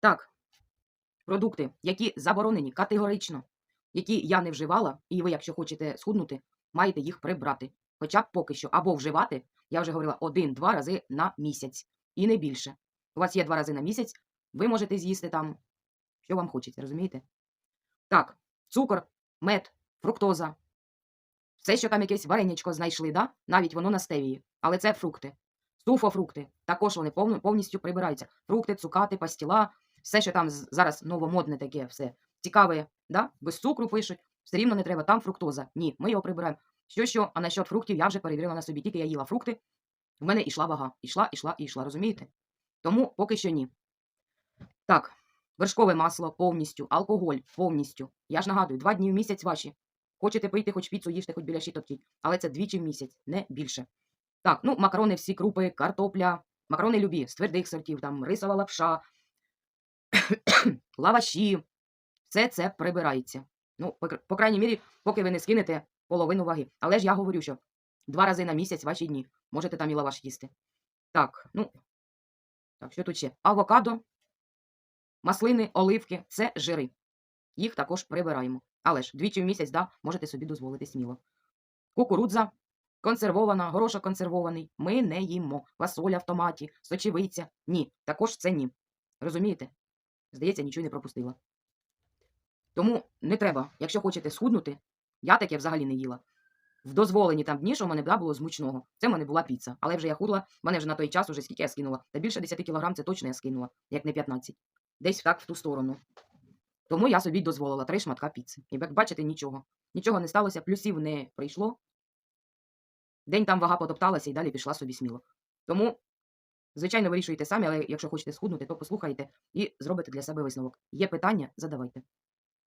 Так, продукти, які заборонені категорично, які я не вживала, і ви, якщо хочете схуднути, маєте їх прибрати. Хоча б поки що, або вживати, я вже говорила, один-два рази на місяць. І не більше. У вас є два рази на місяць, ви можете з'їсти там, що вам хочеться, розумієте? Так, цукор, мед, фруктоза. Все, що там якесь варенячко знайшли, да? навіть воно на стевії, але це фрукти. Суфофрукти. Також вони повністю прибираються. Фрукти, цукати, пастіла, все, що там зараз новомодне таке, все цікаве, да? без цукру пишуть, все рівно не треба, там фруктоза. Ні, ми його прибираємо. Що що, а насчет фруктів я вже перевірила на собі. Тільки я їла фрукти, в мене ішла вага. Ішла, ішла і йшла, розумієте? Тому поки що ні. Так, вершкове масло повністю, алкоголь повністю. Я ж нагадую, два дні в місяць ваші. Хочете пийти, хоч піцу їжте, хоч біля топчіть. Але це двічі в місяць, не більше. Так, ну, макарони всі крупи, картопля, макарони любі, з твердих сортів, там рисова лапша, лаваші. Все це прибирається. Ну, по, по крайній мірі, поки ви не скинете половину ваги. Але ж я говорю, що два рази на місяць ваші дні. Можете там і лаваш їсти. Так, ну. Так, що тут ще? Авокадо, маслини, оливки це жири. Їх також прибираємо. Але ж двічі в місяць, да, можете собі дозволити сміло. Кукурудза консервована, горошок консервований. Ми не їмо. Фасоля в томаті, сочевиця. Ні, також це ні. Розумієте? Здається, нічого не пропустила. Тому не треба, якщо хочете схуднути, я таке взагалі не їла. В дозволені там дні, що в мене було з мучного. Це в мене була піца. Але вже я худла, в мене вже на той час уже скільки я скинула. Та більше 10 кілограм це точно я скинула, як не 15. Десь так в ту сторону. Тому я собі дозволила три шматка піци. І як бачите, нічого. Нічого не сталося, плюсів не прийшло. День там вага потопталася і далі пішла собі сміло. Тому, звичайно, вирішуйте самі, але якщо хочете схуднути, то послухайте і зробите для себе висновок. Є питання, задавайте.